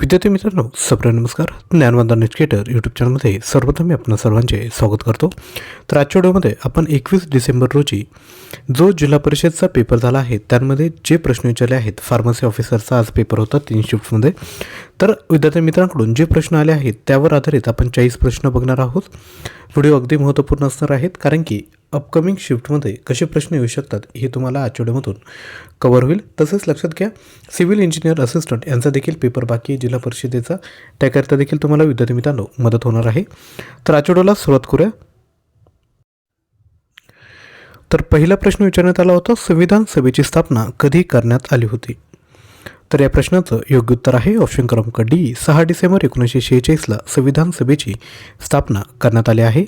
विद्यार्थी मित्रांनो सप्र नमस्कार. ज्ञानवंदन एज्युकेटर यूट्यूब चॅनलमध्ये सर्वप्रथम मी आपण सर्वांचे स्वागत करतो. तर आजच्या व्हिडिओमध्ये आपण एकवीस डिसेंबर रोजी जो जिल्हा परिषदचा पेपर झाला आहे त्यामध्ये जे प्रश्न विचारले आहेत फार्मसी ऑफिसरचा आज पेपर होता तीन शिफ्टमध्ये तर विद्यार्थी मित्रांकडून जे प्रश्न आले आहेत त्यावर आधारित आपण चाळीस प्रश्न बघणार आहोत. व्हिडिओ अगदी महत्त्वपूर्ण असणार आहेत कारण की अपकमिंग शिफ्टमध्ये कसे प्रश्न येऊ शकतात हे तुम्हाला आजच्या व्हिडिओमधून कवर होईल. तसेच लक्षात घ्या सिव्हिल इंजिनियर असिस्टंट यांचा देखील पेपर बाकी आहे जिल्हा परिषदेचा. त्याकरिता देखील तुम्हाला विद्यार्थी मित्रांनो मदत होणार आहे. तर आजच्या व्हिडिओला सुरुवात करूया. तर पहिला प्रश्न विचारण्यात आला होता संविधान सभेची स्थापना कधी करण्यात आली होती? तर या प्रश्नाचं योग्य उत्तर आहे ऑप्शन क्रमांक डी सहा डिसेंबर एकोणीसशे शेहेचाळीसला संविधान सभेची स्थापना करण्यात आली आहे.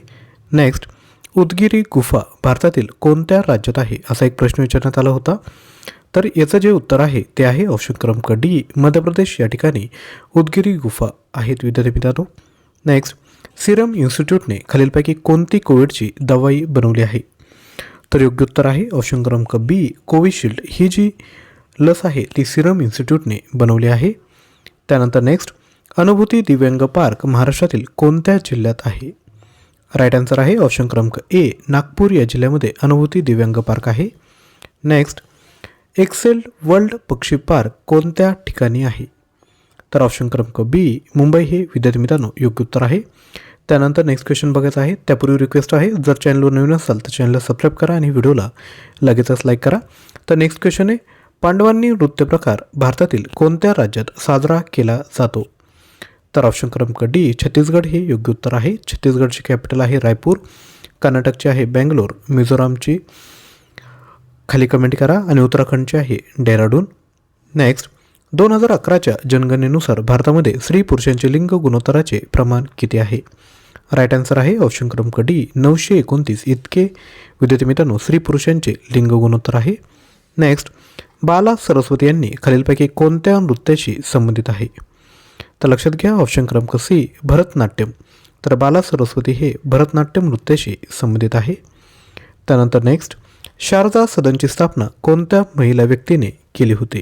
नेक्स्ट उदगिरी गुफा भारतातील कोणत्या राज्यात आहे? असा एक प्रश्न विचारण्यात आला होता. तर याचं जे उत्तर आहे ते आहे ऑप्शन क्रमांक डी मध्य प्रदेश. या ठिकाणी उदगिरी गुफा आहेत. विद्यार्थी मित्रांनो नेक्स्ट सिरम इन्स्टिट्यूटने खालीलपैकी कोणती कोविडची दवाई बनवली आहे? तर योग्य उत्तर आहे ऑप्शन क्रमांक बी कोविशिल्ड. ही जी लस आहे ती सिरम इन्स्टिट्यूटने बनवली आहे. त्यानंतर नेक्स्ट अनुभूती दिव्यांग पार्क महाराष्ट्रातील कोणत्या जिल्ह्यात आहे? राईट आन्सर आहे ऑप्शन क्रमांक ए नागपूर या जिल्ह्यामध्ये अनुभूती दिव्यांग पार्क आहे. नेक्स्ट एक्सेल वर्ल्ड पक्षी पार्क कोणत्या ठिकाणी आहे? तर ऑप्शन क्रमांक बी मुंबई हे विद्यार्थी मित्रांनो योग्य उत्तर आहे. त्यानंतर नेक्स्ट क्वेश्चन बघायचं आहे. त्यापूर्वी रिक्वेस्ट आहे जर चॅनलवर नवीन असाल तर चॅनलला सबस्क्राईब करा आणि व्हिडिओला लगेचच लाईक करा. तर नेक्स्ट क्वेश्चन आहे पांडवांनी नृत्य प्रकार भारतातील कोणत्या राज्यात साजरा केला जातो? तर ऑप्शन क्रमांक डी छत्तीसगड हे योग्य उत्तर आहे. छत्तीसगडची कॅपिटल आहे रायपूर कर्नाटकची आहे बँगलोर मिझोरामची खाली कमेंट करा आणि उत्तराखंडची आहे डेहराडून. नेक्स्ट दोन हजार अकराच्या जनगणनेनुसार भारतामध्ये स्त्री पुरुषांचे लिंग गुणोत्तराचे प्रमाण किती आहे? राईट आन्सर आहे ऑप्शन क्रमांक डी नऊशे एकोणतीस इतके. विद्यार्थी मित्रांनो स्त्री पुरुषांचे लिंग गुणोत्तर आहे. नेक्स्ट बाला सरस्वती यांनी खालीलपैकी कोणत्या नृत्याशी संबंधित आहे? तर लक्षात घ्या ऑप्शन क्रमांक सी भरतनाट्यम. तर बाला सरस्वती हे भरतनाट्यम नृत्याशी संबंधित आहे. त्यानंतर नेक्स्ट शारदा सदनची स्थापना कोणत्या महिला व्यक्तीने केली होती?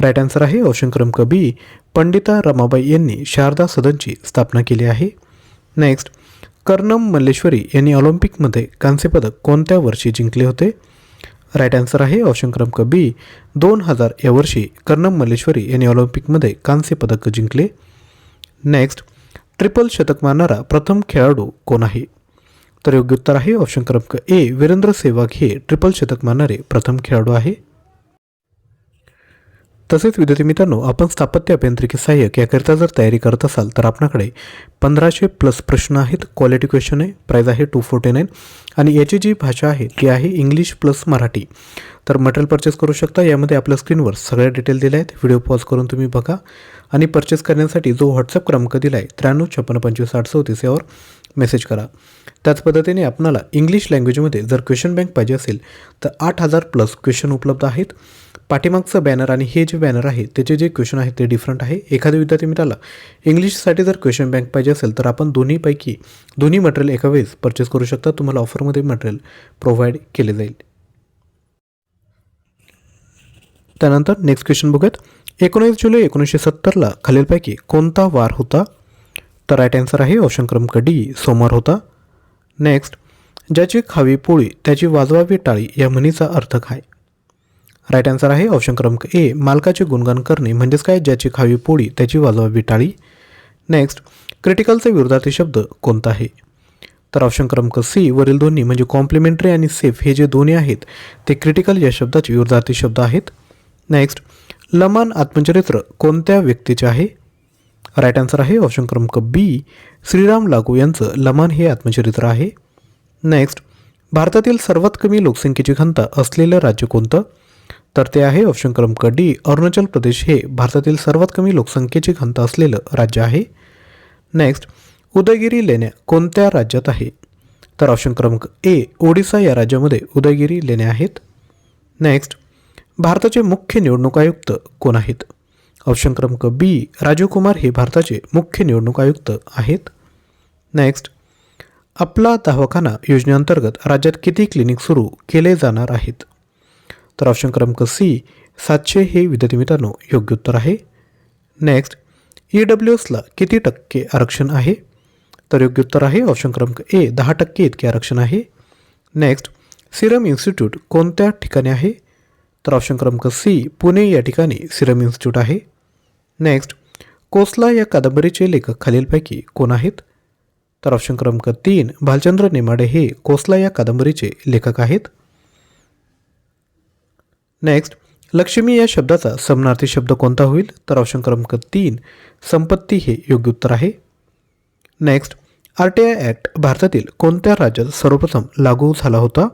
राईट आन्सर आहे ऑप्शन क्रमांक बी पंडिता रमाबाई यांनी शारदा सदनची स्थापना केली आहे. नेक्स्ट कर्णम मल्लेश्वरी यांनी ऑलिम्पिकमध्ये कांस्यपदक कोणत्या वर्षी जिंकले होते? राईट आन्सर आहे ऑप्शन क्रमांक बी दोन हजार या वर्षी कर्णम मल्लेश्वरी यांनी ऑलिम्पिकमध्ये कांस्य पदक जिंकले. नेक्स्ट ट्रिपल शतक मारणारा प्रथम खेळाडू कोण आहे? तर योग्य उत्तर आहे ऑप्शन क्रमांक ए वीरेंद्र सेवाग हे ट्रिपल शतक मारणारे प्रथम खेळाडू आहे. तसेच विद्यार्थी मित्रांनो आपण स्थापत्य अभियांत्रिकी सहाय्यक याकरिता जर तयारी करत असाल तर आपल्याकडे पंधराशे प्लस प्रश्न आहेत. क्वालिटी क्वेश्चन आहे प्राईज आहे टू फोर्टी नाईन आणि याची जी भाषा आहे ती आहे इंग्लिश प्लस मराठी. तर मटेरियल परचेस करू शकता. यामध्ये आपल्या स्क्रीनवर सगळ्या डिटेल दिल्या आहेत. व्हिडिओ पॉज करून तुम्ही बघा. आणि परचेस करण्यासाठी जो व्हॉट्सअप क्रमांक दिला आहे त्र्याण्णव छप्पन्न पंचवीस आठ चौतीस यावर मेसेज करा. त्याच पद्धतीने आपणाला इंग्लिश लँग्वेजमध्ये जर क्वेश्चन बँक पाहिजे असेल तर आठ हजार प्लस क्वेश्चन उपलब्ध आहेत. पाठीमागचं बॅनर आणि हे जे बॅनर आहे त्याचे जे क्वेश्चन आहे ते डिफरंट आहे. एखाद्या विद्यार्थी मित्राला इंग्लिशसाठी जर क्वेश्चन बँक पाहिजे असेल तर आपण दोन्हीपैकी दोन्ही मटेरियल एका वेळेस परचेस करू शकता. तुम्हाला ऑफरमध्ये मटेरियल प्रोव्हाइड केले जाईल. त्यानंतर नेक्स्ट क्वेश्चन बघूयात. एकोणीस जुलै एकोणीसशे सत्तरला खालीलपैकी कोणता वार होता? तर राईट आन्सर आहे ऑप्शन क्रमांक डी सोमवार होता. नेक्स्ट ज्याची खावी पोळी त्याची वाजवावी टाळी या म्हणीचा अर्थ काय? राईट आन्सर आहे ऑप्शन क्रमांक ए मालकाचे गुणगान करणे म्हणजेच काय? ज्याची खावी पोळी त्याची वाजवावी टाळी नेक्स्ट क्रिटिकलचा विरोधातील शब्द कोणता आहे? तर ऑप्शन क्रमांक सी वरील दोन्ही म्हणजे कॉम्प्लिमेंटरी आणि सेफ हे जे दोन्ही आहेत ते क्रिटिकल या शब्दाचे विरोधार्थी शब्द आहेत. नेक्स्ट लमान आत्मचरित्र कोणत्या व्यक्तीचे आहे? राईट आन्सर आहे ऑप्शन क्रमांक बी श्रीराम लागू यांचं लमान हे आत्मचरित्र आहे. नेक्स्ट भारतातील सर्वात कमी लोकसंख्येची घनता असलेलं राज्य कोणतं? तर ते आहे ऑप्शन क्रमांक डी. अरुणाचल प्रदेश हे भारतातील सर्वात कमी लोकसंख्येची घनता असलेलं राज्य आहे. नेक्स्ट उदयगिरी लेण्या कोणत्या राज्यात आहे? तर ऑप्शन क्रमांक ए ओडिसा या राज्यामध्ये उदयगिरी लेण्या आहेत. नेक्स्ट भारताचे मुख्य निवडणूक आयुक्त कोण आहेत? ऑप्शन क्रमांक बी राजीव कुमार हे भारताचे मुख्य निवडणूक आयुक्त आहेत. नेक्स्ट आपला दवाखाना योजनेअंतर्गत राज्यात किती क्लिनिक सुरू केले जाणार आहेत? तर ऑप्शन क्रमांक सी सातशे हे विद्यार्थी मित्रांनो योग्य उत्तर आहे. नेक्स्ट ई डब्ल्यू एसला किती टक्के आरक्षण आहे? तर योग्य उत्तर आहे ऑप्शन क्रमांक ए दहा टक्के इतके आरक्षण आहे. नेक्स्ट सिरम इन्स्टिट्यूट कोणत्या ठिकाणी आहे? तर ऑप्शन क्रमांक सी पुणे या ठिकाणी सिरम इन्स्टिट्यूट आहे. नेक्स्ट कोसला या कादंबरीचे लेखक खालीलपैकी कोण आहेत? तर ऑप्शन क्रमांक तीन भालचंद्र नेमाडे हे कोसला या कादंबरीचे लेखक आहेत. नेक्स्ट लक्ष्मी या शब्दाचा समनार्थी शब्द कोणता होईल? तर ऑप्शन क्रमांक तीन संपत्ती हे योग्य उत्तर आहे. Next R T I act भारतातील कोणत्या राज्यात सर्वप्रथम लागू झाला होता?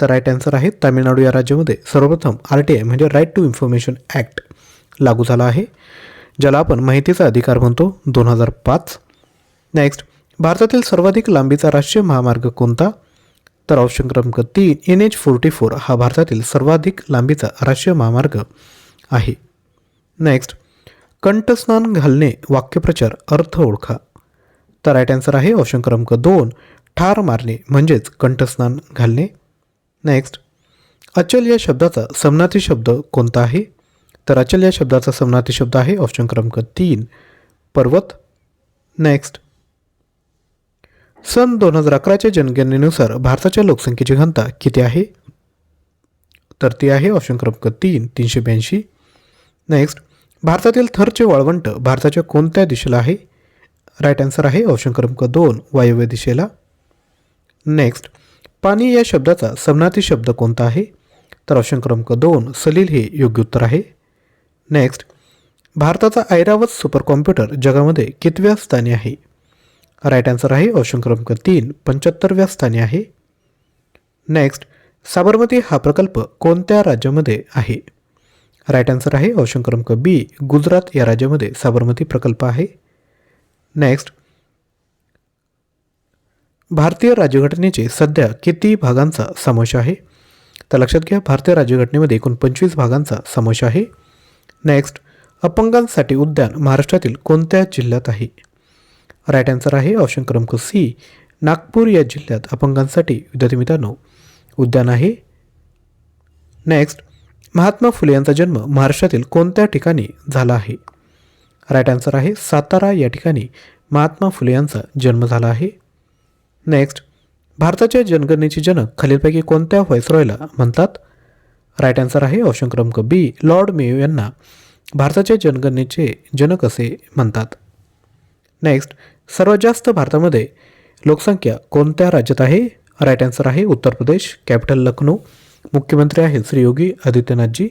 तर राईट आन्सर आहे तामिळनाडू या राज्यामध्ये सर्वप्रथम आर टी आय म्हणजे राईट टू इन्फॉर्मेशन ॲक्ट लागू झाला आहे ज्याला आपण माहितीचा अधिकार म्हणतो दोन हजार पाच. नेक्स्ट भारतातील सर्वाधिक लांबीचा राष्ट्रीय महामार्ग कोणता? तर ऑप्शन क्रमांक तीन एन एच फोर्टी फोर हा भारतातील सर्वाधिक लांबीचा राष्ट्रीय महामार्ग आहे. नेक्स्ट कंठस्नान घालणे वाक्यप्रचार अर्थ ओळखा. तर राईट आन्सर आहे ऑप्शन क्रमांक दोन ठार मारणे म्हणजेच कंठस्नान घालणे. नेक्स्ट अचल या शब्दाचा समनाती शब्द कोणता आहे? तर अचल या शब्दाचा समनाती शब्द आहे ऑप्शन क्रमांक तीन पर्वत. नेक्स्ट सन दोन हजार अकराच्या जनगणनेनुसार भारताच्या लोकसंख्येची घनता किती आहे? तर ती आहे ऑप्शन क्रमांक तीन तीनशे ब्याऐंशी. नेक्स्ट भारतातील थरचे वाळवंट भारताच्या कोणत्या दिशेला आहे? राईट आन्सर आहे ऑप्शन क्रमांक दोन वायव्य दिशेला. नेक्स्ट पाणी या शब्दाचा समनाती शब्द कोणता आहे? तर ऑप्शन क्रमांक दोन सलील हे योग्य उत्तर आहे. नेक्स्ट भारताचा ऐरावत सुपर कॉम्प्युटर जगामध्ये कितव्या स्थानी आहे? राईट आन्सर आहे ऑप्शन क्रमांक तीन. पंच्याहत्तरव्या स्थानी आहे. नेक्स्ट साबरमती हा प्रकल्प कोणत्या राज्यामध्ये आहे? राईट आन्सर आहे ऑप्शन क्रमांक बी गुजरात या राज्यामध्ये साबरमती प्रकल्प आहे. नेक्स्ट भारतीय राज्यघटनेचे सध्या किती भागांचा समावेश आहे? तर लक्षात घ्या भारतीय राज्यघटनेमध्ये एकूण पंचवीस भागांचा समावेश आहे. नेक्स्ट अपंगांसाठी उद्यान महाराष्ट्रातील कोणत्या जिल्ह्यात आहे? राईट आन्सर आहे ऑप्शन क्रमांक सी नागपूर या जिल्ह्यात अपंगांसाठी विद्यार्थी मित्रांनो उद्यान आहे. नेक्स्ट महात्मा फुले यांचा जन्म महाराष्ट्रातील कोणत्या ठिकाणी झाला आहे? राईट आन्सर आहे सातारा या ठिकाणी महात्मा फुले यांचा जन्म झाला आहे. नेक्स्ट भारताच्या जनगणनेचे जनक खालीलपैकी कोणत्या व्हायसरॉयला म्हणतात? राईट आन्सर आहे ऑप्शन क्रमांक बी लॉर्ड मेयो यांना भारताच्या जनगणनेचे जनक असे म्हणतात. नेक्स्ट सर्वात जास्त भारतामध्ये लोकसंख्या कोणत्या राज्यात आहे? राईट आन्सर आहे उत्तर प्रदेश कॅपिटल लखनौ. मुख्यमंत्री आहेत श्री योगी आदित्यनाथजी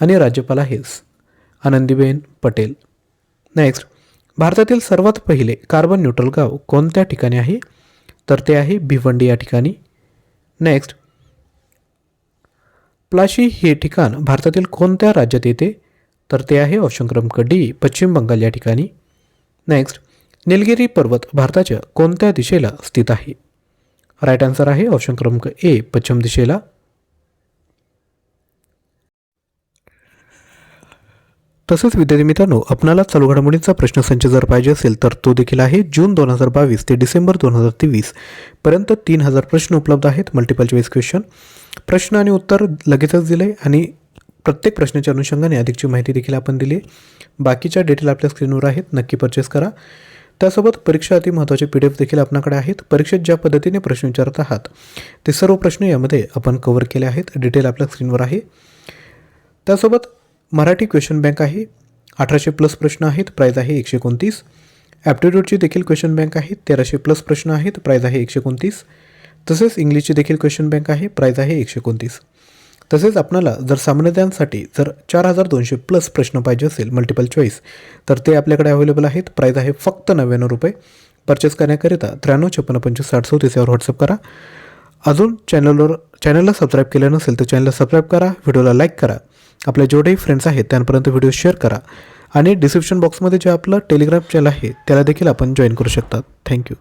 आणि राज्यपाल आहेस आनंदीबेन पटेल. नेक्स्ट भारतातील सर्वात पहिले कार्बन न्यूट्रल गाव कोणत्या ठिकाणी आहे? तर ते आहे भिवंडी या ठिकाणी. नेक्स्ट प्लाशी हे ठिकाण भारतातील कोणत्या राज्यात येते? तर ते आहे ऑप्शन क्रमांक डी पश्चिम बंगाल या ठिकाणी. नेक्स्ट निलगिरी पर्वत भारताच्या कोणत्या दिशेला स्थित आहे? राईट आन्सर आहे ऑप्शन क्रमांक ए पश्चिम दिशेला. तसेच विद्यार्थी मित्रांनो आपणाला चालू घडामोडींचा प्रश्नसंच जर पाहिजे असेल तर तो देखील आहे. जून दोन हजार बावीस ते डिसेंबर दोन हजार तेवीस पर्यंत तीन हजार प्रश्न उपलब्ध आहेत. मल्टिपल चॉईस क्वेश्चन प्रश्न आणि उत्तर लगेचच दिले आणि प्रत्येक प्रश्नाच्या अनुषंगाने अधिकची माहिती देखील आपण दिली. बाकीच्या डिटेल आपल्या स्क्रीनवर आहेत. नक्की परचेस करा. त्यासोबत परीक्षा अति महत्त्वाचे पी डी एफ देखील आपल्याकडे आहेत. परीक्षेत ज्या पद्धतीने प्रश्न विचारत आहात ते सर्व प्रश्न यामध्ये आपण कव्हर केले आहेत. डिटेल आपल्या स्क्रीनवर आहे. त्यासोबत मराठी क्वेश्चन बँक आहे. अठराशे प्लस प्रश्न आहेत. प्राईज आहे एकशे एकोणतीस. ॲप्टिट्यूडची देखील क्वेश्चन बँक आहे. तेराशे प्लस प्रश्न आहेत. प्राईज आहे एकशे एकोणतीस. तसेच इंग्लिशची देखील क्वेश्चन बँक आहे. प्राईज आहे एकशे एकोणतीस. तसेच आपणाला जर सामान्यतांसाठी जर चार हजार दोनशे प्लस प्रश्न पाहिजे असेल मल्टिपल चॉईस तर ते आपल्याकडे अवेलेबल आहेत. प्राईज आहे फक्त नव्याण्णव रुपये. परचेस करण्याकरिता त्र्याण्णव छप्पन्न पंचवीस साठ चौतीस यावर व्हॉट्सअप करा. अजून चॅनलवर चॅनलला सबस्क्राईब केलं नसेल तर चॅनलला सबस्क्राईब करा व्हिडिओला लाईक करा. आपल्या जेवढेही फ्रेंड्स आहेत त्यांपर्यंत व्हिडिओ शेअर करा. आणि डिस्क्रिप्शन बॉक्समध्ये जे आपलं टेलिग्राम चॅनल आहे त्याला देखील आपण जॉईन करू शकता. थँक्यू